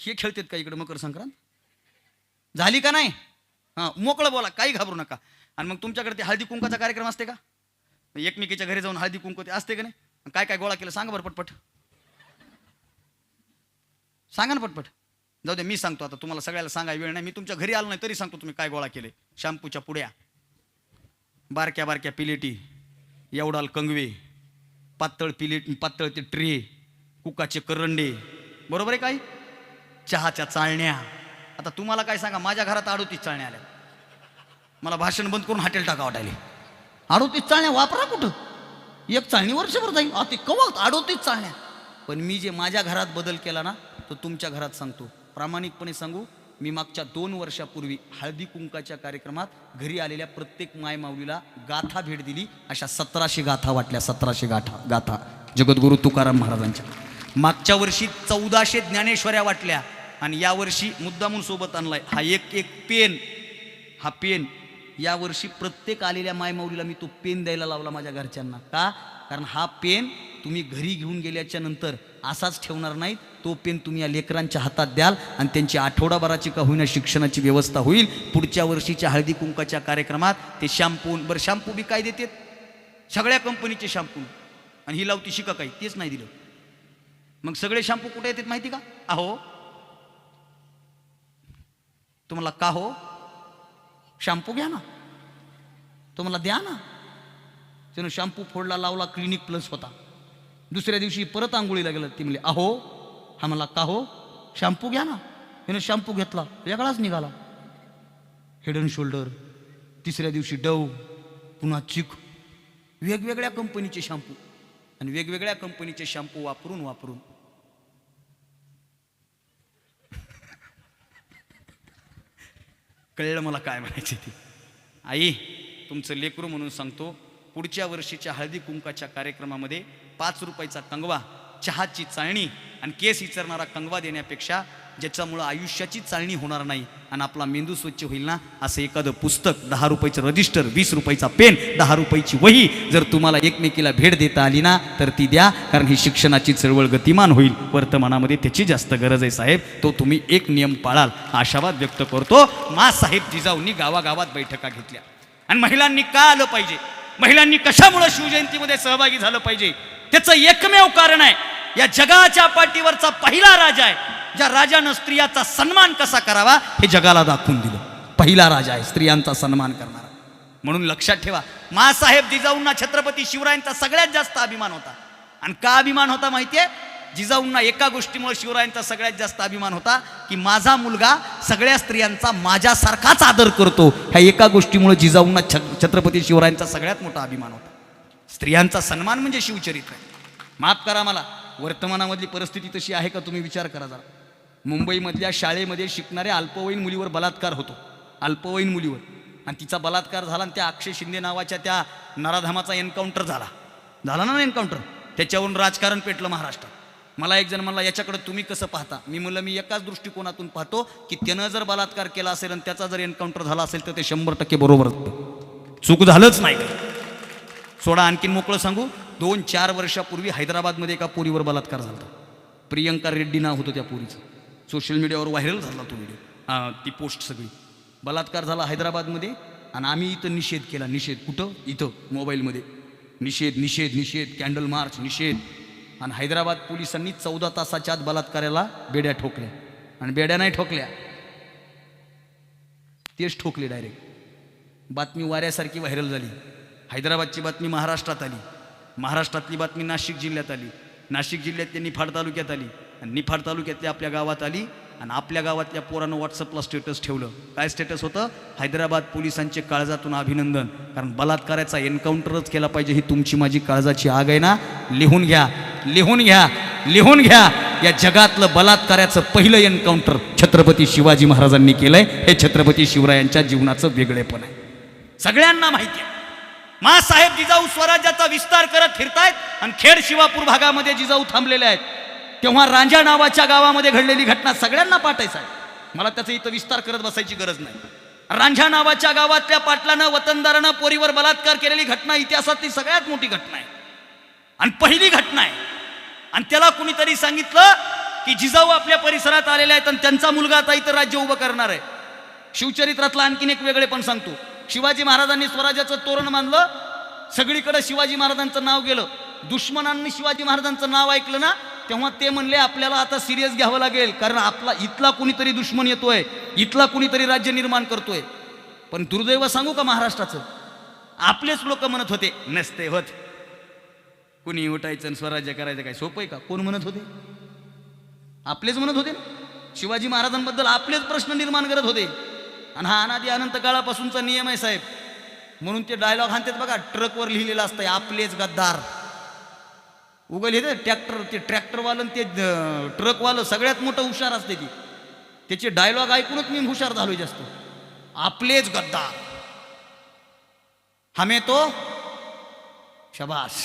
हे खेळतात का इकडे मकर संक्रांत? झाली का नाही? हां मोकळं बोला काही घाबरू नका. आणि मग तुमच्याकडे ते हळदी कुंकाचा कार्यक्रम असते का? एकमेकीच्या घरी जाऊन हळदी कुंकू ते असते का नाही? काय काय गोळा केलं सांगा बरं पटपट. सांगा ना पटपट. जाऊ दे मी सांगतो आता तुम्हाला सगळ्याला सांगा वेळ नाही. मी तुमच्या घरी आलो नाही तरी सांगतो तुम्ही काय गोळा केले. शॅम्पूच्या पुड्या बारक्या बारक्या पिलेटी एवढाल कंगवे पातळ पिलेट पातळ ते ट्रे कुकाचे करंडे. बरोबर आहे काही चहाच्या चाळण्या आता तुम्हाला काय सांगा माझ्या घरात अडोतीस चाळण्या आल्या मला भाषण बंद करून हॉटेल टाका वाटायले. अडोतीस चाळण्या वापरा कुठं? एक चाळणी वर्षभर जाईल अति कवा अडोतीस चाळण्या पण मी जे माझ्या घरात बदल केला ना तो तुमच्या घरात सांगतो. प्रामाणिकपणे सांगू मी मागच्या दोन वर्षापूर्वी हळदी कुंकाच्या कार्यक्रमात घरी आलेल्या प्रत्येक मायमाऊलीला गाथा भेट दिली. अशा सतराशे गाथा वाटल्या सतराशे गाथा गाथा. जगद्गुरू तुकाराम महाराजांच्या. मागच्या वर्षी चौदाशे ज्ञानेश्वऱ्या वाटल्या. आणि यावर्षी मुद्दामून सोबत आणलाय. हा एक एक पेन हा पेन. यावर्षी प्रत्येक आलेल्या मायमाऊलीला मी तो पेन द्यायला लावला माझ्या घरच्यांना. का? कारण हा पेन तुम्ही घरी घेऊन गेल्याच्यानंतर असाच ठेवणार नाहीत. तो पेन तुम्ही या लेकरांच्या हातात द्याल आणि त्यांची आठवडाभराची का होईना शिक्षणाची व्यवस्था होईल. पुढच्या वर्षीच्या हळदी कुंकाच्या कार्यक्रमात ते शॅम्पू बरं शॅम्पू बी काय देतात? सगळ्या कंपनीचे शॅम्पू. आणि ही लावती शिका काही तेच नाही दिलं. मग सगळे शॅम्पू कुठे येतात माहिती का? अहो तुम्हाला का हो? शॅम्पू घ्या ना. तुम्हाला द्या ना. त्यानं शॅम्पू फोडला लावला क्लिनिक प्लस होता. दुसऱ्या दिवशी परत आंघोळीला गेलं. ती म्हणली अहो हा मला का हो? शॅम्पू घ्या ना. त्यानं शॅम्पू घेतला वेगळाच निघाला. हेड अँड शोल्डर तिसऱ्या दिवशी डव पुन्हा चिक वेगवेगळ्या कंपनीचे शॅम्पू. आणि वेगवेगळ्या कंपनीचे शॅम्पू वापरून वापरून कळलं मला काय म्हणायची ती. आई तुमचं लेकरू म्हणून सांगतो पुढच्या वर्षीच्या हळदी कुंकाच्या कार्यक्रमामध्ये पाच रुपयाचा कंगवा चहाची चाळणी आणि केस विचारणारा कंगवा देण्यापेक्षा ज्याच्यामुळं आयुष्याची चालणी होणार नाही आणि आपला मेंदू स्वच्छ होईल ना? असं एखादं पुस्तक दहा रुपयाचं रजिस्टर वीस रुपयाचा पेन दहा रुपयाची वही जर तुम्हाला एकमेकीला भेट देता आली ना तर ती द्या कारण ही शिक्षणाची चळवळ गतिमान होईल. वर्तमानामध्ये त्याची जास्त गरज आहे साहेब. तो तुम्ही एक नियम पाळाल. आशावाद व्यक्त करतो. मा साहेब जिजाऊंनी गावागावात बैठका घेतल्या. आणि महिलांनी का आलं पाहिजे? महिलांनी कशामुळं शिवजयंतीमध्ये सहभागी झालं पाहिजे? त्याचं एकमेव कारण आहे या जगाच्या पाठीवरचा पहिला राजा आहे. ज्या राजानं स्त्रियाचा सन्मान कसा करावा हे जगाला दाखवून दिलं. पहिला राजा आहे स्त्रियांचा सन्मान करणारा. म्हणून लक्षात ठेवा मासाहेब जिजाऊंना छत्रपती शिवरायांचा सगळ्यात जास्त अभिमान होता. आणि का अभिमान होता माहितीये? जिजाऊंना एका गोष्टीमुळे शिवरायांचा सगळ्यात जास्त अभिमान होता की माझा मुलगा सगळ्या स्त्रियांचा माझ्यासारखाच आदर करतो. ह्या एका गोष्टीमुळे जिजाऊंना छत्रपती शिवरायांचा सगळ्यात मोठा अभिमान होता. स्त्रियांचा सन्मान म्हणजे शिवचरित्र आहे. माफ करा मला वर्तमानामधली परिस्थिती तशी आहे का? तुम्ही विचार करा जरा. मुंबईमधल्या शाळेमध्ये शिकणाऱ्या अल्पवयीन मुलीवर बलात्कार होतो. अल्पवयीन मुलीवर. आणि तिचा बलात्कार झाला आणि त्या अक्षय शिंदे नावाच्या त्या नराधामाचा एन्काउंटर झाला. झाला ना एन्काउंटर त्याच्यावरून राजकारण पेटलं महाराष्ट्रात. मला एक जण म्हणला याच्याकडे तुम्ही कसं पाहता? मी म्हणलं मी एकाच दृष्टिकोनातून पाहतो की त्यानं जर बलात्कार केला असेल आणि त्याचा जर एन्काउंटर झाला असेल तर ते शंभर टक्के बरोबर चूक झालंच नाही. सोडा आणखीन मोकळं सांगू? दोन चार वर्षापूर्वी हैदराबादमध्ये एका पोरीवर बलात्कार झाला होता. प्रियंका रेड्डी नाव होतं त्या पोरीचं. सोशल मीडियावर व्हायरल झाला तो व्हिडिओ ती पोस्ट सगळी. बलात्कार झाला हैदराबादमध्ये आणि आम्ही इथं निषेध केला. निषेध कुठं? इथं मोबाईलमध्ये. निषेध निषेध निषेध कॅन्डल मार्च निषेध. आणि हैदराबाद पोलिसांनी चौदा तासाच्या आत बलात्काराला बेड्या ठोकल्या. आणि बेड्या नाही ठोकल्या. तेच ठोकले डायरेक्ट बातमी वाऱ्यासारखी व्हायरल झाली. हैदराबादची बातमी महाराष्ट्रात आली. महाराष्ट्रातली बातमी नाशिक जिल्ह्यात आली. नाशिक जिल्ह्यातल्या निफाड तालुक्यात आली. आणि निफाड तालुक्यातल्या आपल्या गावात आली आणि आपल्या गावातल्या पोरानं व्हॉट्सअपला स्टेटस ठेवलं. काय स्टेटस होतं? हैदराबाद पोलिसांचे काळजातून अभिनंदन. कारण बलात्काराचा एन्काउंटरच केला पाहिजे ही तुमची माझी काळजाची आग आहे ना? लिहून घ्या. लिहून घ्या. लिहून घ्या. या जगातलं बलात्काराचं पहिलं एन्काउंटर छत्रपती शिवाजी महाराजांनी केलंय. हे छत्रपती शिवरायांच्या जीवनाचं वेगळेपण आहे. सगळ्यांना माहिती आहे. मासाहेब जिजाऊ स्वराज्याचा विस्तार करत फिरतायत आणि खेड शिवापूर भागामध्ये जिजाऊ थांबलेले आहेत. तेव्हा रांजा नावाच्या गावामध्ये घडलेली घटना सगळ्यांना पाठायचं आहे. मला त्याचा इथं विस्तार करत बसायची गरज नाही. रांझा नावाच्या गावातल्या पाटलानं वतनदारानं पोरीवर बलात्कार केलेली घटना इतिहासातली सगळ्यात मोठी घटना आहे. आणि पहिली घटना आहे. आणि त्याला कुणीतरी सांगितलं की जिजाऊ आपल्या परिसरात आलेले आहेत आणि त्यांचा मुलगा आता इथं राज्य उभं करणार आहे. शिवचरित्रातलं आणखीन एक वेगळे पण सांगतो. शिवाजी महाराजांनी स्वराज्याचं तोरण मानलं. सगळीकडे शिवाजी महाराजांचं नाव गेलं. दुश्मनांनी शिवाजी महाराजांचं नाव ऐकलं ना? तेव्हा ते म्हणले आपल्याला आता सिरियस घ्यावं लागेल कारण आपला इथला कुणीतरी दुश्मन येतोय इथला कुणीतरी राज्य निर्माण करतोय. पण दुर्दैव सांगू का महाराष्ट्राचं? आपलेच लोक म्हणत होते नसते होत. कुणी उठायचं आणि स्वराज्य करायचं काय सोपं आहे का? कोण म्हणत होते? आपलेच म्हणत होते शिवाजी महाराजांबद्दल आपलेच प्रश्न निर्माण करत होते. आणि हा अनादी अनंत काळापासूनचा नियम आहे साहेब. म्हणून ते डायलॉग हाणतात बघा ट्रकवर लिहिलेलं असतं आपलेच गद्दार. उगल हे ट्रॅक्टर ते ट्रॅक्टरवालं आणि ते ट्रकवालं सगळ्यात मोठं हुशार असते ती. त्याचे डायलॉग ऐकूनच मी हुशार झालो जास्त. आपलेच गद्दार. हमे तो शबास.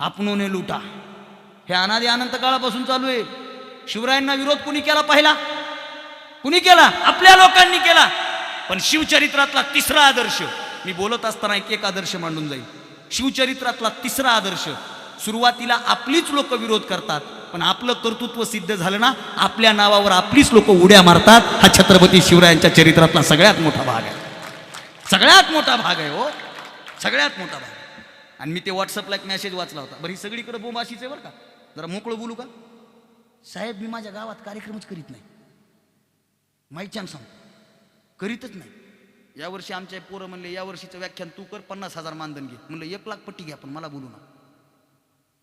आपणोने लुटा. हे अनादी अनंत काळापासून चालू आहे. शिवरायांना विरोध कुणी केला पाहिला? कुणी केला? आपल्या लोकांनी केला. पण शिवचरित्रातला तिसरा आदर्श मी बोलत असताना एक एक आदर्श मांडून जाईल शिवचरित्रातला तिसरा आदर्श सुरुवातीला आपलीच लोक विरोध करतात पण आपलं कर्तृत्व सिद्ध झालं ना आपल्या नावावर आपलीच लोक उड्या मारतात. हा छत्रपती शिवरायांच्या चरित्रातला सगळ्यात मोठा भाग आहे. सगळ्यात मोठा भाग आहे हो. सगळ्यात मोठा भाग आणि मी ते व्हॉट्सअपला एक मेसेज वाचला होता. बरं ही सगळीकडे बोंब आहे बरं का? जरा मोकळं बोलू का? साहेब मी माझ्या गावात कार्यक्रमच करीत नाही. माहिती सांग. करीतच नाही. यावर्षी आमच्या पोरं म्हणले यावर्षीचं व्याख्यान तू कर पन्नास हजार मानधन घे. म्हणलं एक लाख पट्टी घ्या पण मला बोलू ना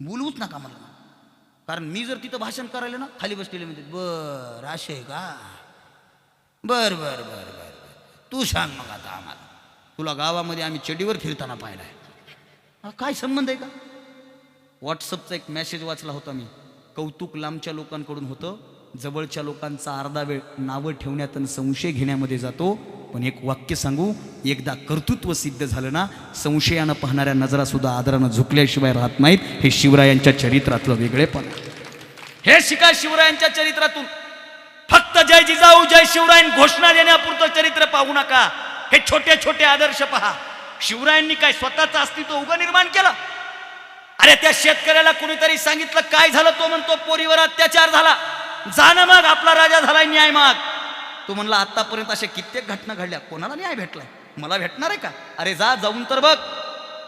बोलवूच नका मला. कारण मी जर तिथं भाषण करायला ना खाली बसलेले म्हणते बर असे आहे का? बर बर बर बर तू सांग मग आता आम्हाला. तुला गावामध्ये आम्ही चडीवर फिरताना पाहिलाय. आहे काय संबंध आहे का? व्हॉट्सअपचा एक मेसेज वाचला होता मी. कौतुक लांबच्या लोकांकडून होतं. जवळच्या लोकांचा अर्धा वेळ नावं ठेवण्यात आणि संशय घेण्यामध्ये जातो. पण एक वाक्य सांगू एकदा कर्तृत्व सिद्ध झालं ना संशयानं पाहणाऱ्या नजरासुद्धा आदरानं झुकल्याशिवाय राहत नाहीत. हे शिवरायांच्या चरित्रातलं वेगळेपण हे शिका शिवरायांच्या चरित्रातून. फक्त जय जिजाऊ जय शिवरायन घोषणा देण्यापुरतं चरित्र पाहू नका. हे छोटे छोटे आदर्श पहा. शिवरायांनी काय स्वतःचं अस्तित्व उभं निर्माण केलं? अरे त्या शेतकऱ्याला कुणीतरी सांगितलं काय झालं? तो म्हणतो पोरीवर अत्याचार झाला. जाणं मग आपला राजा झालाय न्याय माग. तो म्हणला आतापर्यंत अशा कित्येक घटना घडल्या. कोणाला न्याय भेटलाय? मला भेटणार आहे का? अरे जा जाऊन तर बघ.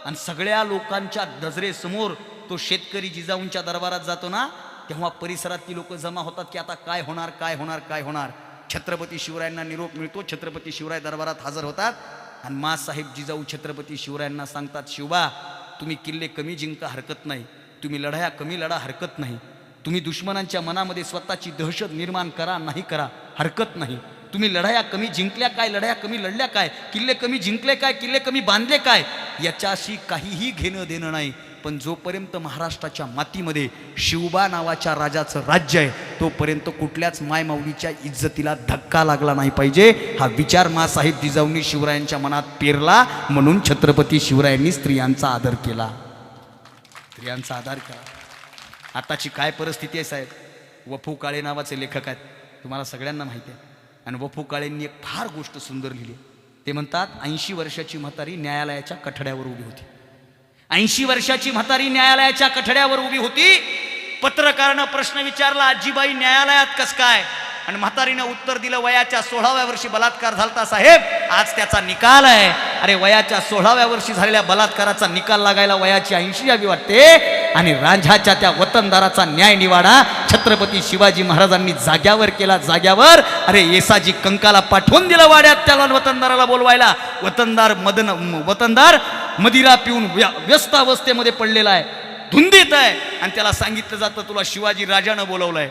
आणि सगळ्या लोकांच्या नजरेसमोर तो शेतकरी जिजाऊंच्या दरबारात जातो ना तेव्हा परिसरातली लोक जमा होतात की आता काय होणार काय होणार काय होणार? छत्रपती शिवरायांना निरोप मिळतो छत्रपती शिवराय दरबारात हजर होतात. आणि मासाहेब जिजाऊ छत्रपती शिवरायांना सांगतात शिवबा तुम्ही किल्ले कमी जिंका हरकत नाही. तुम्ही लढाया कमी लढा हरकत नाही. तुम्ही दुश्मनांच्या मनामध्ये स्वतःची दहशत निर्माण करा नाही करा हरकत नाही. तुम्ही लढाया कमी जिंकल्या काय लढाया कमी लढल्या काय किल्ले कमी जिंकले काय किल्ले कमी बांधले काय याच्याशी काहीही घेणं देणं नाही. पण जोपर्यंत महाराष्ट्राच्या मातीमध्ये शिवबा नावाच्या राजाचं राज्य आहे तोपर्यंत कुठल्याच मायमाऊलीच्या इज्जतीला धक्का लागला नाही पाहिजे. हा विचार मासाहेब जिजाऊंनी शिवरायांच्या मनात पेरला म्हणून छत्रपती शिवरायांनी स्त्रियांचा आदर केला. स्त्रियांचा आदर केला. आताची काय परिस्थिती आहे साहेब? वफू काळे नावाचे लेखक आहेत. तुम्हाला सगळ्यांना माहिती आहे. आणि वफू काळेंनी एक फार गोष्ट सुंदर लिहिली ते म्हणतात ऐंशी वर्षाची म्हातारी न्यायालयाच्या कठड्यावर उभी होती. ऐंशी वर्षाची म्हातारी न्यायालयाच्या कठड्यावर उभी होती. पत्रकारानं प्रश्न विचारला आजीबाई न्यायालयात कस काय? आणि म्हातारीनं उत्तर दिलं वयाच्या सोळाव्या वर्षी बलात्कार झालता साहेब. आज त्याचा निकाल आहे. अरे वयाच्या सोळाव्या वर्षी झालेल्या बलात्काराचा निकाल लागायला वयाची ऐंशी यावी वाटते. आणि रांझाच्या त्या वतनदाराचा न्याय निवाडा छत्रपती शिवाजी महाराजांनी जाग्यावर केला जाग्यावर. अरे येसाजी कंकाला पाठवून दिलं वाड्यात त्याला वतनदाराला बोलवायला. वतनदार मदन वतनदार मदिरा पिऊन व्यस्त अवस्थेमध्ये पडलेला आहे. धुंदीत आहे. आणि त्याला सांगितलं जातं तुला शिवाजी राजानं बोलवलंय.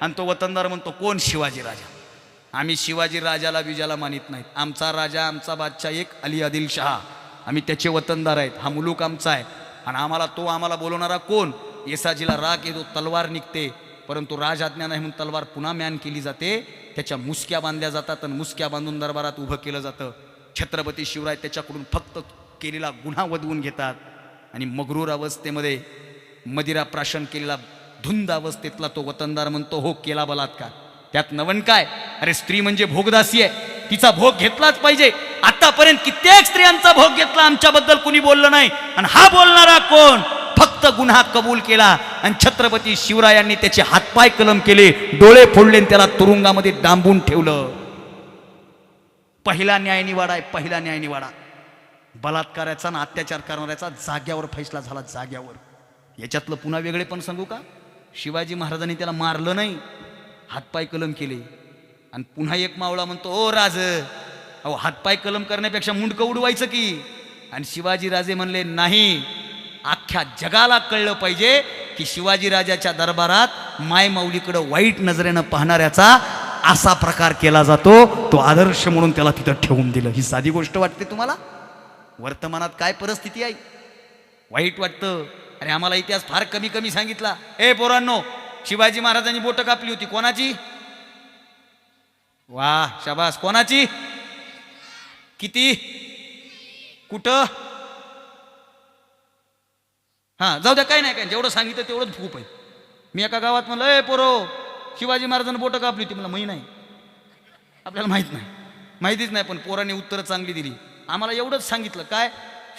आणि तो वतनदार म्हणतो कोण शिवाजी राजा? आम्ही शिवाजी राजाला विजाला मानित नाहीत. आमचा राजा आमचा बादशाह एक अली आदिल शहा आम्ही त्याचे वतनदार आहेत. हा मुलूक आमचा आहे. आणि आम्हाला तो आम्हाला बोलवणारा कोण? येसाजीला राग येतो तलवार निघते. परंतु राज आज्ञा नाही म्हणून तलवार पुन्हा म्यान केली जाते. त्याच्या मुसक्या बांधल्या जातात आणि मुसक्या बांधून दरबारात उभं केलं जातं. छत्रपती शिवराय त्याच्याकडून फक्त केलेला गुन्हा वधवून घेतात. आणि मगरूर अवस्थेमध्ये मदिरा प्राशन केलेला धुंद अवस्थेतला तो वतनदार म्हणतो हो केला बलात्कार. त्यात नवन काय? अरे स्त्री म्हणजे भोगदासी आहे. तिचा भोग घेतलाच पाहिजे. आतापर्यंत कित्येक स्त्रियांचा भोग घेतला आमच्याबद्दल कुणी बोललं नाही. आणि हा बोलणारा कोण? फक्त गुन्हा कबूल केला आणि छत्रपती शिवरायांनी त्याचे हातपाय कलम केले डोळे फोडले त्याला तुरुंगामध्ये डांबून ठेवलं. पहिला न्यायनिवाडा आहे पहिला न्यायनिवाडा बलात्काराचा आणि अत्याचार करणाऱ्याचा जाग्यावर फैसला झाला जाग्यावर. याच्यातलं पुन्हा वेगळे पण सांगू का? शिवाजी महाराजांनी त्याला मारलं नाही हातपाय कलम केले. आणि पुन्हा एक मावळा म्हणतो ओ राज अहो हातपाय कलम करण्यापेक्षा मुंडकं उडवायचं की? आणि शिवाजीराजे म्हणले नाही अख्ख्या जगाला कळलं पाहिजे की शिवाजीराजाच्या दरबारात मायमाऊलीकडं वाईट नजरेनं पाहणाऱ्याचा असा प्रकार केला जातो तो आदर्श म्हणून त्याला तिथं ठेवून दिलं. ही साधी गोष्ट वाटते तुम्हाला? वर्तमानात काय परिस्थिती आहे? वाईट वाटतं. अरे आम्हाला इतिहास फार कमी कमी सांगितला. ए पोरांनो शिवाजी महाराजांनी बोटं कापली होती. कोणाची? वा शाबास. कोणाची? किती? कुठं? हा जाऊ द्या काय नाही काय जेवढं सांगितलं तेवढंच खूप आहे मी एका गावात म्हणलं ए पोरो शिवाजी महाराजांनी बोटं कापली होती. मला माहीत नाही. आपल्याला माहीत नाही. माहितीच नाही पण पोरांनी उत्तरं चांगली दिली. आम्हाला एवढंच सांगितलं. काय?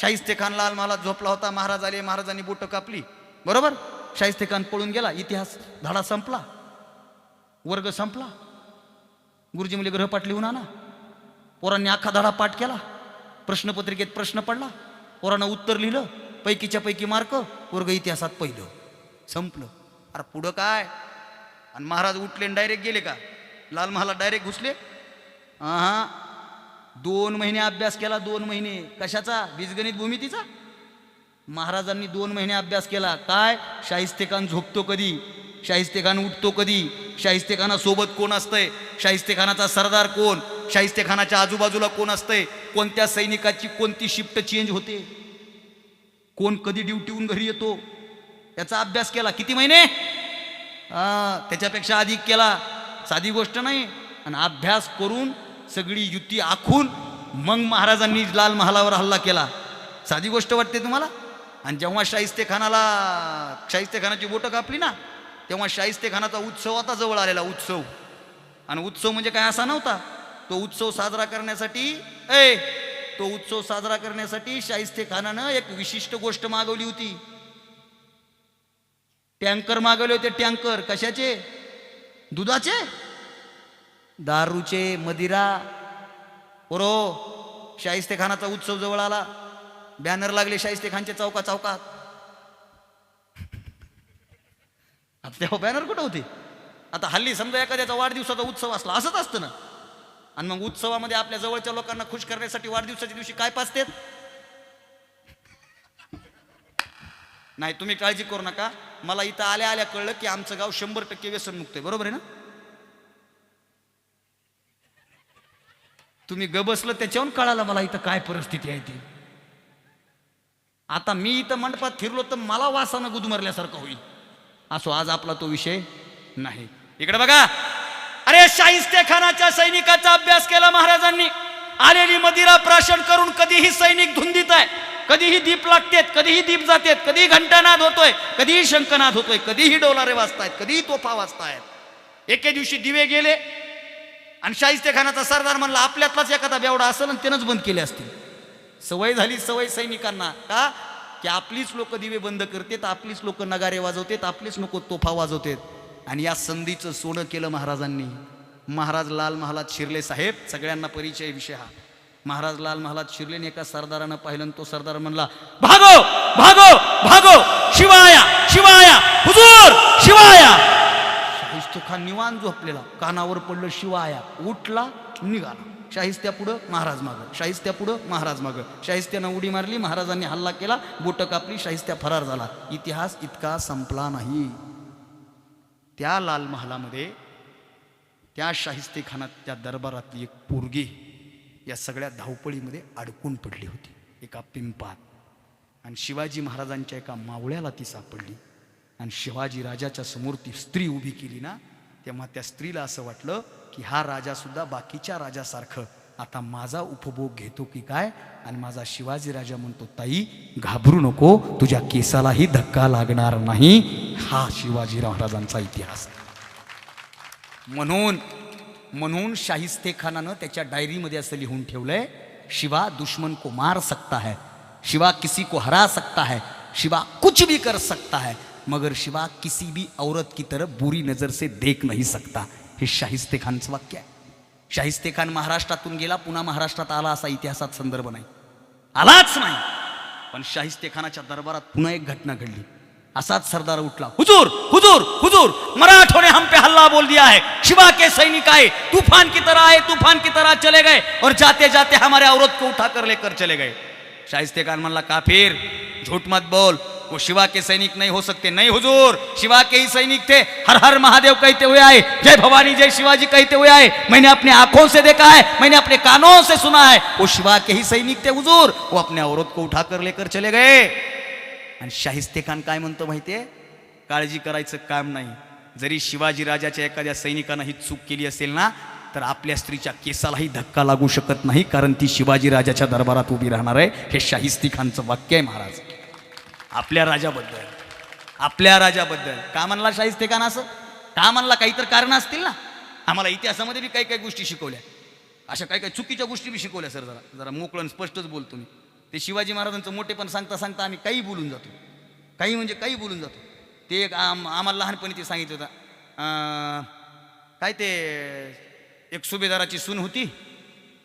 शाहिस्ते खान लाल मला झोपला होता महाराज आले महाराजांनी बोटं कापली. बरोबर? शाहिस्ते खान पळून गेला इतिहास धडा संपला. वर्ग संपला. गुरुजी मुले ग्रहपाठ लिहून आणा. पोरांनी अख्खा धडा पाठ केला. प्रश्नपत्रिकेत प्रश्न पडला. पोरानं उत्तर लिहिलं. पैकीच्या पैकी मार्क वर्ग इतिहासात पहिलं. संपलं. अरे पुढं काय? आणि महाराज उठले डायरेक्ट गेले का? लाल महाला डायरेक्ट घुसले. हा दोन महिने अभ्यास केला दोन महिने. कशाचा? बीजगणित भूमितीचा? महाराजांनी दोन महिने अभ्यास केला. काय? शाहिस्तेखान झोपतो कधी? शाहिस्तेखान उठतो कधी? शाहिस्तेखाना सोबत कोण असतंय? शाहिस्तेखानाचा सरदार कोण? शाहिस्तेखानाच्या आजूबाजूला कोण असतंय? कोणत्या सैनिकाची कोणती शिफ्ट चेंज होते? कोण कधी ड्युटीहून घरी येतो? याचा अभ्यास केला. किती महिने? त्याच्यापेक्षा अधिक केला. साधी गोष्ट नाही. आणि अभ्यास करून सगळी युती आखून मग महाराजांनी लाल महालावर हल्ला केला. साधी गोष्ट वाटते तुम्हाला? आणि जेव्हा शाहिस्तेखानाला शाहिस्तेखानाची बोटं कापली ना तेव्हा शाहिस्तेखानाचा उत्सव आता जवळ आलेला उत्सव. आणि उत्सव म्हणजे काय असा नव्हता. तो उत्सव साजरा करण्यासाठी ए! तो उत्सव साजरा करण्यासाठी शाहिस्ते खानानं एक विशिष्ट गोष्ट मागवली होती. टँकर मागवले होते टँकर. कशाचे? दुधाचे? दारूचे मदिरा. बरो शाहिस्ते खानाचा उत्सव जवळ आला. बॅनर लागले शाहिस्ते खानचे चौका चौकात. आता तेव्हा बॅनर कुठं होते? आता हल्ली समजा एखाद्याचा वाढदिवसाचा उत्सव असला असंच असतं ना. आणि मग उत्सवामध्ये आपल्या जवळच्या लोकांना खुश करण्यासाठी वाढदिवसाच्या दिवशी काय पाचते नाही तुम्ही काळजी करू नका. मला इथं आल्या आल्या कळलं की आमचं गाव शंभर टक्के व्यसनमुक्त आहे. बरोबर आहे ना? तुम्ही ग बसलं त्याच्याहून कळालं मला इथं काय परिस्थिती आहे ती. आता मी इथं मंडपात फिरलो तर मला वासानं गुदमरल्यासारखं होईल. असो आज आपला तो विषय नाही. इकडे बघा! अरे शाहिस्ते खानाच्या सैनिकाचा अभ्यास केला महाराजांनी. आलेली मदिरा प्राशन करून कधीही सैनिक धुंदीत आहे. कधीही दीप लागतेत कधीही दीप जातेत कधीही घंटानाद होतोय कधीही शंकनाद होतोय कधीही डोलारे वाजतायत कधीही तोफा वाजतायत. एके दिवशी दिवे गेले आणि शाहिस्ते खानाचा सरदार म्हणला आपल्यातलाच एखादा बेवडा असेल आणि त्यानंच बंद केले असतील. सवय झाली सवय सैनिकांना. का? की आपलीच लोक दिवे बंद करतेत आपलीच लोक नगारे वाजवतेत आपलीच लोक तोफा वाजवतेत. आणि या संधीचं सोनं केलं महाराजांनी. महाराज लाल महालात शिरले साहेब सगळ्यांना परिचय विषय हा. महाराज लाल महालात शिरले एका सरदारानं पाहिलं तो सरदार म्हणला भागो भागो भागो शिवाया शिवाया हुजूर शिवाया. शाहिस्ते खान निवान झोपलेला कानावर पडलं शिवाया उठला निघाला. शाहिस्त्या पुढं महाराज मागं. शाहिस्त्या पुढं महाराज मागं. शाहिस्त्यानं उडी मारली महाराजांनी हल्ला केला बोटं कापली शाहिस्त्या फरार झाला. इतिहास इतका संपला नाही. त्या लाल महालामध्ये त्या शाहिस्तेखानात त्या दरबारातली एक पोरगी या सगळ्या धावपळीमध्ये अडकून पडली होती. एका पिंपात. आणि शिवाजी महाराजांच्या एका मावळ्याला ती सापडली. आणि शिवाजी राजाच्या समोर ती स्त्री उभी केली ना तेव्हा त्या स्त्रीला असं वाटलं की हा राजा सुद्धा बाकीच्या राजासारखं आता माझा उपभोग घेतो की काय? आणि माझा शिवाजी राजा म्हणतो ताई घाबरू नको तुझ्या केसालाही धक्का लागणार नाही. हा शिवाजी महाराजांचा इतिहास. म्हणून म्हणून शाहिस्ते खानानं त्याच्या डायरीमध्ये असं लिहून ठेवलंय शिवा दुश्मन को मार सकता है शिवा किसी को हरा सकता है शिवा कुछ भी कर सकता है मगर शिवा किसी भी औरत की तरफ बुरी नजर से देख नहीं सकता. हे शाहिस्ते खानचं वाक्य आहे. शाहिस्ते खान महाराष्ट्रातून गेला पुन्हा महाराष्ट्रात आला असा इतिहासात संदर्भ नाही. आलाच नाही. पण शाहिस्ते खानाच्या दरबारात पुन्हा एक घटना घडली. असाच सरदार उठला हुजूर हुजूर हुजूर मराठों ने हम पे हल्ला बोल दिया है. शिवा के सैनिक आए तूफान की तरह आए तूफान की तरह चले गए और जाते जाते हमारे अवरोध को उठा कर लेकर चले गए. शाहिस्ते खान म्हणला काफिर झूठ मत बोल वो शिवा के सैनिक नहीं हो सकते। नहीं हुजूर शिवा के ही सैनिक थे। हर हर महादेव कहते हुए आए जय भवानी जय शिवाजी कहते हुए आए। मैंने अपने आंखों से देखा है मैंने अपने कानों से सुना है। वो शिवा के ही सैनिक थे हुजूर। वो अपने औरत को उठाकर लेकर चले गए। आणि शाहिस्ते खान काय म्हणतो माहितीये काळजी करायचं काम नाही. जरी शिवाजी राजाच्या एखाद्या सैनिकानं ही चूक केली असेल ना तर आपल्या स्त्रीच्या केसालाही धक्का लागू शकत नाही कारण ती शिवाजी राजाच्या दरबारात उभी राहणार आहे. हे शाहिस्ती खानचं वाक्य आहे महाराज. आपल्या राजाबद्दल. आपल्या राजाबद्दल. का म्हणला शाहिस्ते खान असं? का म्हणला काहीतरी कारण असतील ना? आम्हाला इतिहासामध्ये बी काही काही गोष्टी शिकवल्या. अशा काही काही चुकीच्या गोष्टी बी शिकवल्या सर जरा. जरा मोकळं स्पष्टच बोलतो मी. ते शिवाजी महाराजांचं मोठेपण सांगता सांगता आम्ही काही बोलून जातो. काही म्हणजे काही बोलून जातो. ते एक आम आम्हाला लहानपणी ते सांगितलं होतं. काय ते एक सुभेदाराची सून होती.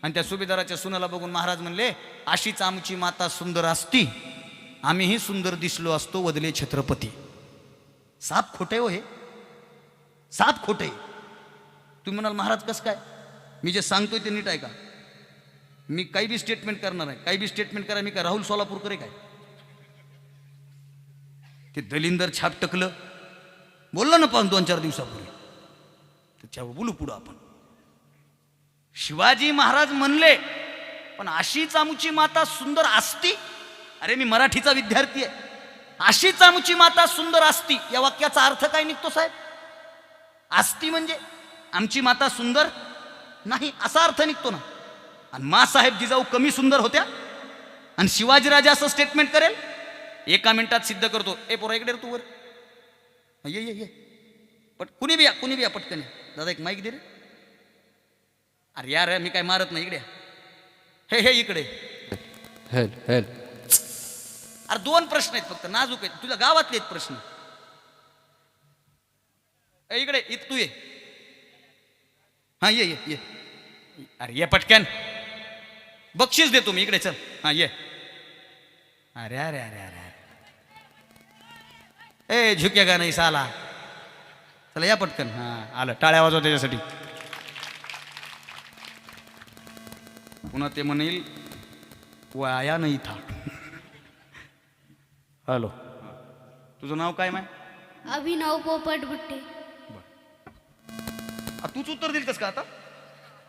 आणि त्या सुभेदाराच्या सुनाला बघून महाराज म्हणले अशीच आमची माता सुंदर असती. आम्हीही सुंदर दिसलो असतो वदले छत्रपती. साप खोटे हो हे. साप खोटे. तुम्ही म्हणाल महाराज कसं काय? मी जे सांगतोय ते नीट आहे का मी काही बी स्टेटमेंट करणार आहे. काही बी स्टेटमेंट करा मी काय राहुल सोलापूरकर आहे काय? ते दलिंदर छाप टकलं. बोललं ना पण दोन चार दिवसापूर्वी. त्याच्यावर बोलू पुढं आपण. शिवाजी महाराज म्हणले पण अशीच आमची माता सुंदर असती अरे मी मराठीचा विद्यार्थी आहे. अशीच आमची माता सुंदर असती या वाक्याचा अर्थ काय निघतो साहेब? असती म्हणजे आमची माता सुंदर नाही असा अर्थ निघतो ना. आणि मा साहेब जिजाऊ कमी सुंदर होत्या. आणि शिवाजीराजे असं स्टेटमेंट करेल एका मिनिटात सिद्ध करतो. ए पोरा इकडे रे तू वर. ये ये ये. पट कुणी बिया कुणी बिया पटकन दादा एक माईक दे रे. अरे यार मी काय मारत नाही इकडे हे हे इकडे. हेल हेल अरे दोन प्रश्न आहेत फक्त नाजूक आहेत. तुझ्या गावातले आहेत प्रश्न. ए, इकडे इत तू ये. हा ये ये ये. अरे ये पटकन. बक्षीस देतो मी इकडे चल. हा ये. अरे अरे अरे अरे अरे. ए झुकेगा नाही साला. चला या पटकन. हा आलं. टाळ्या वाजवा त्याच्यासाठी. पुन्हा ते म्हणेल वाया नाही था हॅलो तुझं नाव काय माय? अभिनव पोपट बुट्टे आ, तूच उत्तर दिलतस का आता?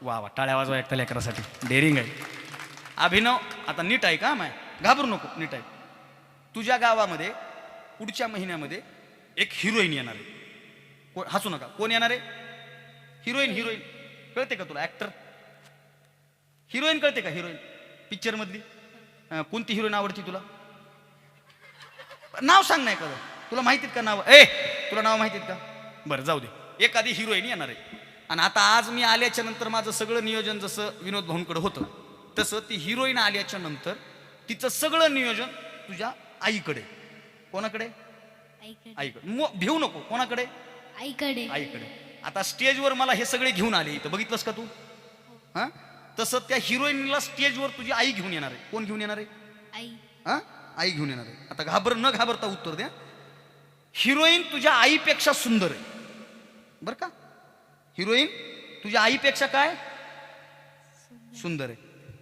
वा वा टाळ्या वाजवा एकट्या लेकरासाठी. डेअरिंग आहे. अभिनव आता नीट आहे का माय. घाबरू नको नीट आहे तुझ्या गावामध्ये पुढच्या महिन्यामध्ये एक हिरोईन येणार आहे. को हसू नका. कोण येणार आहे? Heroine heroine. कळते का तुला ॲक्टर? हिरोईन कळते का हिरोईन? पिक्चरमधली? अं, कोणती हिरोईन आवडती तुला? नाव सांग नाही का गं? तुला माहितीत का नाव? ए तुला नाव माहितीत का? बरं जाऊ दे. एखादी हिरोईन येणार आहे. आणि आता आज मी आल्याच्यानंतर माझं सगळं नियोजन जसं विनोद भाऊंकडे होतं तसं ती हिरोईन आल्याच्यानंतर तिचं सगळं नियोजन तुझ्या आईकडे. कोणाकडे? आईकडे. भिवू नको. कोणाकडे? आईकडे. आईकडे. आता स्टेजवर मला हे सगळे घेऊन आले. इथं बघितलंस का तू? हां? तसं त्या हिरोईनला स्टेजवर तुझी आई घेऊन येणार आहे. कोण घेऊन येणार आहे? आई. हा? आई घेऊन येणार आहे. आता घाबर न घाबरता उत्तर द्या. हिरोईन तुझ्या आईपेक्षा सुंदर आहे. बर का? हिरोईन तुझ्या आईपेक्षा काय? सुंदर आहे.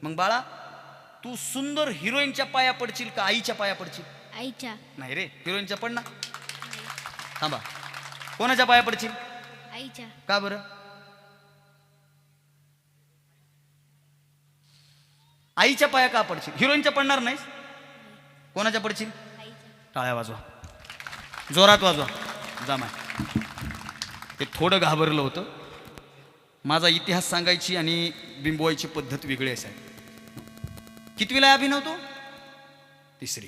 मग बाळा तू सुंदर हिरोईनच्या पाया पडशील का आईच्या पाया पडशील? आईच्या. नाही रे हिरोईनच्या पड ना. थांबा. कोणाच्या पाया पडशील? आईच्या. का बरं? आईच्या पाया का पडशील? हिरोईनच्या पडणार नाहीस? कोणाच्या पडशील? टाळ्या वाजवा. जोरात वाजवा. जमा ते थोडं घाबरलं होतं. माझा इतिहास सांगायची आणि बिंबवायची पद्धत वेगळी असाय कितवीला अभिनव तो? तिसरी.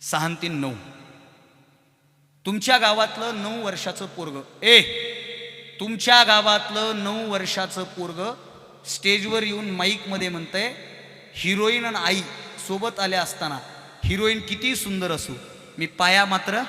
सहा तीन नऊ. तुमच्या गावातलं नऊ वर्षाचं पोरग. ए तुमच्या गावातलं नऊ वर्षाचं पोरग स्टेजवर येऊन माईकमध्ये म्हणतंय हिरोईन आणि आई सोबत आल्या असताना हिरोईन किती सुंदर असू मी पाया मात्र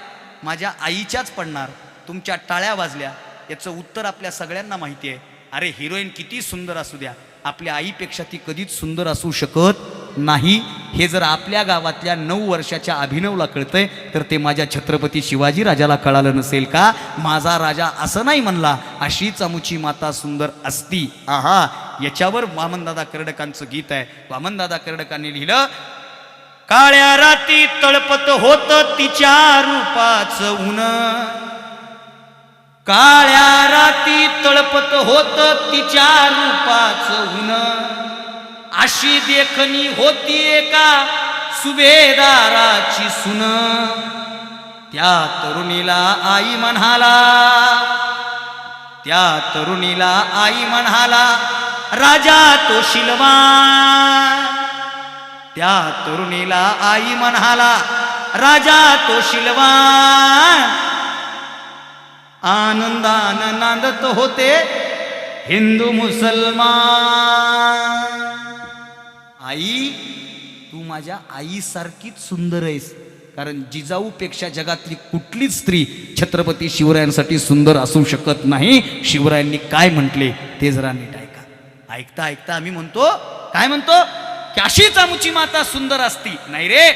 माझ्या आईच्याच पडणार. तुमच्या टाळ्या वाजल्या. याचं उत्तर आपल्या सगळ्यांना माहिती आहे. अरे हिरोईन किती सुंदर असू द्या. आपल्या आईपेक्षा ती कधीच सुंदर असू शकत नाही. हे जर आपल्या गावातल्या नऊ वर्षाच्या अभिनवला कळतंय तर ते माझ्या छत्रपती शिवाजी राजाला कळालं नसेल का? माझा राजा असं नाही म्हणला अशीच अमुची माता सुंदर असती. आहा याच्यावर वामनदादा कर्डकांचं गीत आहे. वामनदादा कर्डकांनी लिहिलं काळ्या राती तळपत होत तिच्या रूपाच ऊन. काळ्या राती तळपत होत तिच्या रूपाच ऊन. अशी देखणी होती एका सुभेदाराची सुन. त्या तरुणीला आई म्हणाला त्या तरुणीला आई म्हणाला राजा तो शिलवा त्या तरुणीला आई म्हणाला राजा तो शिलवा आनंदान नांदत होते हिंदू मुसलमान. आई तू माझ्या आईसारखीच सुंदर आहेस कारण जिजाऊपेक्षा जगातली कुठलीच स्त्री छत्रपती शिवरायांसाठी सुंदर असू शकत नाही. शिवरायांनी काय म्हटले ते जरा नीट ऐका. ऐकता ऐकता आम्ही म्हणतो काय म्हणतो? की अशीच आमची माता सुंदर असती. नाही रे.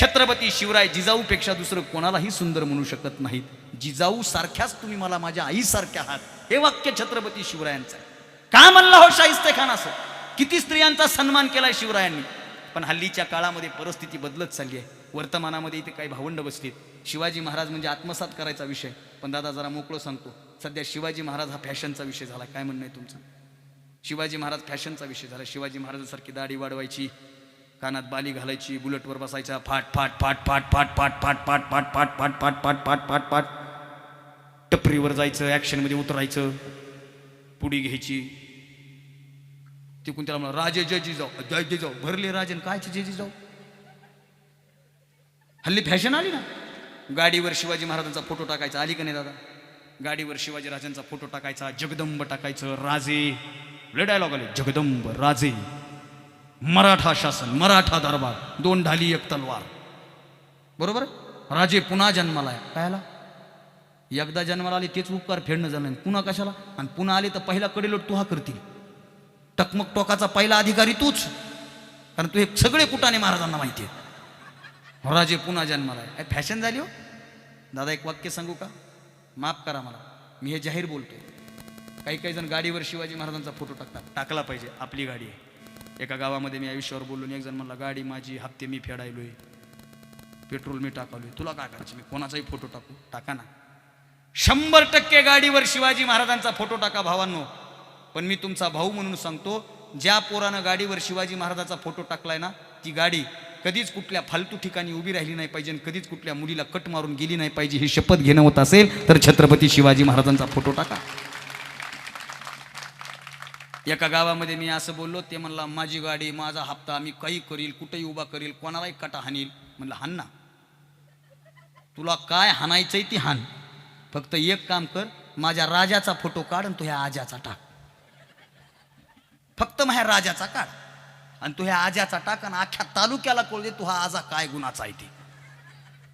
छत्रपती शिवराय जिजाऊपेक्षा दुसरं कोणालाही सुंदर म्हणू शकत नाहीत. जिजाऊ सारख्याच तुम्ही मला माझ्या आईसारख्या आहात. हे वाक्य छत्रपती शिवरायांचं का म्हणला हो शाहिस्ते खान असं? किती स्त्रियांचा सन्मान केलाय शिवरायांनी. पण हल्लीच्या काळामध्ये परिस्थिती बदलत चालली आहे. वर्तमानामध्ये इथे काही भावंड बसलीत. शिवाजी महाराज म्हणजे आत्मसात करायचा विषय. पण दादा जरा मोकळं सांगतो. सध्या शिवाजी महाराज हा फॅशनचा विषय झाला. काय म्हणणं आहे तुमचं? शिवाजी महाराज फॅशनचा विषय झाला शिवाजी महाराजांसारखी दाढी वाढवायची कानात बाली घालायची बुलेटवर बसायचा फाट फाट फाट फाट फाट फाट फाट फाट फाट फाट फाट फाट फाट फाट फाट फाट टपरीवर जायचं ॲक्शनमध्ये उतरायचं पुडी घ्यायची तिकून त्याला म्हणा राजे जयजी जाऊ जय जाऊ भरले राजन कायचे जयजी जाऊ हल्ली फॅशन आली ना गाडीवर शिवाजी महाराजांचा फोटो टाकायचा आली का नाही दादा गाडीवर शिवाजी राजांचा फोटो टाकायचा जगदंब टाकायचं राजे लय डायलॉग आले. जगदंब राजे मराठा शासन मराठा दरबार दोन ढाली एक तलवार. बरोबर? राजे पुन्हा जन्माला आहे काय एकदा जन्माला आले तेच उपकार फेडणं झालं नाही. पुन्हा कशाला? आणि पुन्हा आले तर पहिला कडेलोट तू हा करतील. टकमक टोकाचा पहिला अधिकारी तूच. कारण तू हे सगळे कुटाने महाराजांना माहिती आहे. राजे पुन्हा जन्माला आहे फॅशन झाली हो? दादा एक वाक्य सांगू का? माफ करा मला. मी हे जाहीर बोलतोय. काही काही जण गाडीवर शिवाजी महाराजांचा फोटो टाकतात. टाकला पाहिजे आपली गाडी आहे. एका गावामध्ये मी आयुष्यावर बोललो एक जण म्हणला गाडी माझी हप्ते मी फेडायलोय. पेट्रोल मी टाकावलोय तुला काय करायचं? मी कोणाचाही फोटो टाकू? टाका ना. शंभर टक्के गाडीवर शिवाजी महाराजांचा फोटो टाका भावांनो. पण मी तुमचा भाऊ म्हणून सांगतो ज्या पोरानं गाडीवर शिवाजी महाराजांचा फोटो टाकलाय ना ती गाडी कधीच कुठल्या फालतू ठिकाणी उभी राहिली नाही पाहिजे आणि कधीच कुठल्या मुलीला कट मारून गेली नाही पाहिजे ही शपथ घेणं होत असेल तर छत्रपती शिवाजी महाराजांचा फोटो टाका. एका गावामध्ये मी असं बोललो ते म्हणला माझी गाडी माझा हप्ता मी काही करील कुठेही उभा करील कोणालाही कटा हानील. म्हणलं हान ना. तुला काय हाणायचंय ती हान. फक्त एक काम कर माझ्या राजाचा फोटो काढ आणि तो ह्या आजाचा टाक. फक्त माझ्या राजाचा काढ. आणि तो ह्या आजाचा टाक आणि अख्ख्या तालुक्याला कळू दे तू हा आजा काय गुणाचा आहे ते.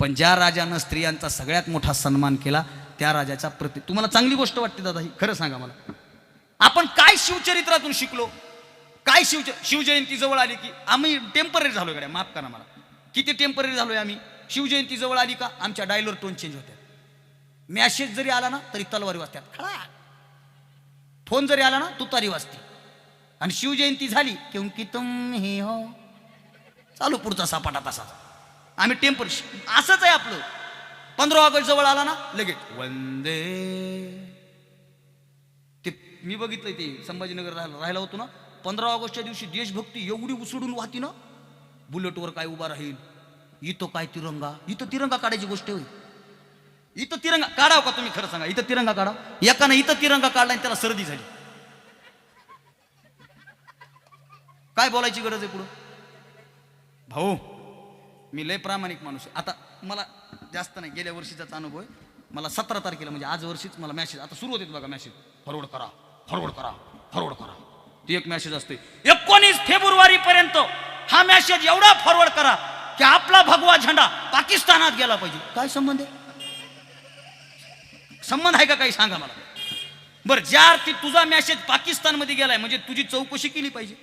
पण ज्या राजानं स्त्रियांचा सगळ्यात मोठा सन्मान केला त्या राजाचा प्रति तुम्हाला चांगली गोष्ट वाटते दादा ही खरं सांगा मला. आपण काय शिवचरित्रातून शिकलो? काय शिव शिवजयंती जवळ आली की आम्ही टेंपररी झालो गड्या माफ करा मला. किती टेंपररी झालोय आम्ही? शिवजयंती जवळ आली का आमच्या डायलर टोन चेंज होत्या. मॅसेज जरी आला ना तरी तलवारी वाजतात खळा फोन जरी आला ना तुतारी वाजते. आणि शिवजयंती झाली क्योंकि तुम हे हो. चालू पुढचा सापाटा तसा. आम्ही टेम्पर असंच आहे आपलं. पंधरा ऑगस्ट जवळ आला ना लगेच. वंदे मी बघितलं ते संभाजीनगर राहिला राहिला होतो ना पंधरा ऑगस्टच्या दिवशी देशभक्ती एवढी उसडून वाहती ना बुलेटवर काय उभा राहील इथं काय तिरंगा इथं तिरंगा काढायची गोष्ट होईल इथं तिरंगा काढाव का तुम्ही खरं सांगा? इथं तिरंगा काढा. एकानं इथं तिरंगा काढला आणि त्याला सर्दी झाली. काय बोलायची गरज आहे पुढं? भाऊ मी लय प्रामाणिक माणूस आहे. आता मला जास्त नाही गेल्या वर्षीचाच अनुभव आहे. मला सतरा तारखेला म्हणजे आज वर्षीच मला मॅसेज आता सुरू होते बघा मॅसेज फॉरवर्ड करा. फॉरवर्ड करा फॉरवर्ड करा. ती एक मॅसेज असते. एकोणीस फेब्रुवारी पर्यंत हा मॅसेज एवढा फॉरवर्ड करा की आपला भगवा झेंडा पाकिस्तानात गेला पाहिजे. काय संबंध आहे? संबंध आहे का काही सांगा मला? बरं ज्या अर्थी तुझा मॅसेज पाकिस्तानमध्ये गेलाय म्हणजे तुझी चौकशी केली पाहिजे.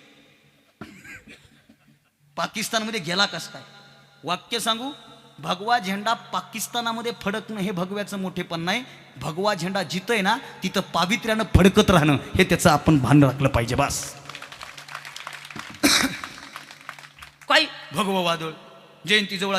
पाकिस्तानमध्ये गेला कस काय? वाक्य सांगू? भगवा झेंडा पाकिस्तानामध्ये फडकणं हे भगव्याचं मोठेपण नाही. भगवा झेंडा जिथं आहे ना तिथं पावित्र्यानं फडकत राहणं हे त्याचं आपण भान राखलं पाहिजे बस. काय? भगवं वादळ. जयंती जवळ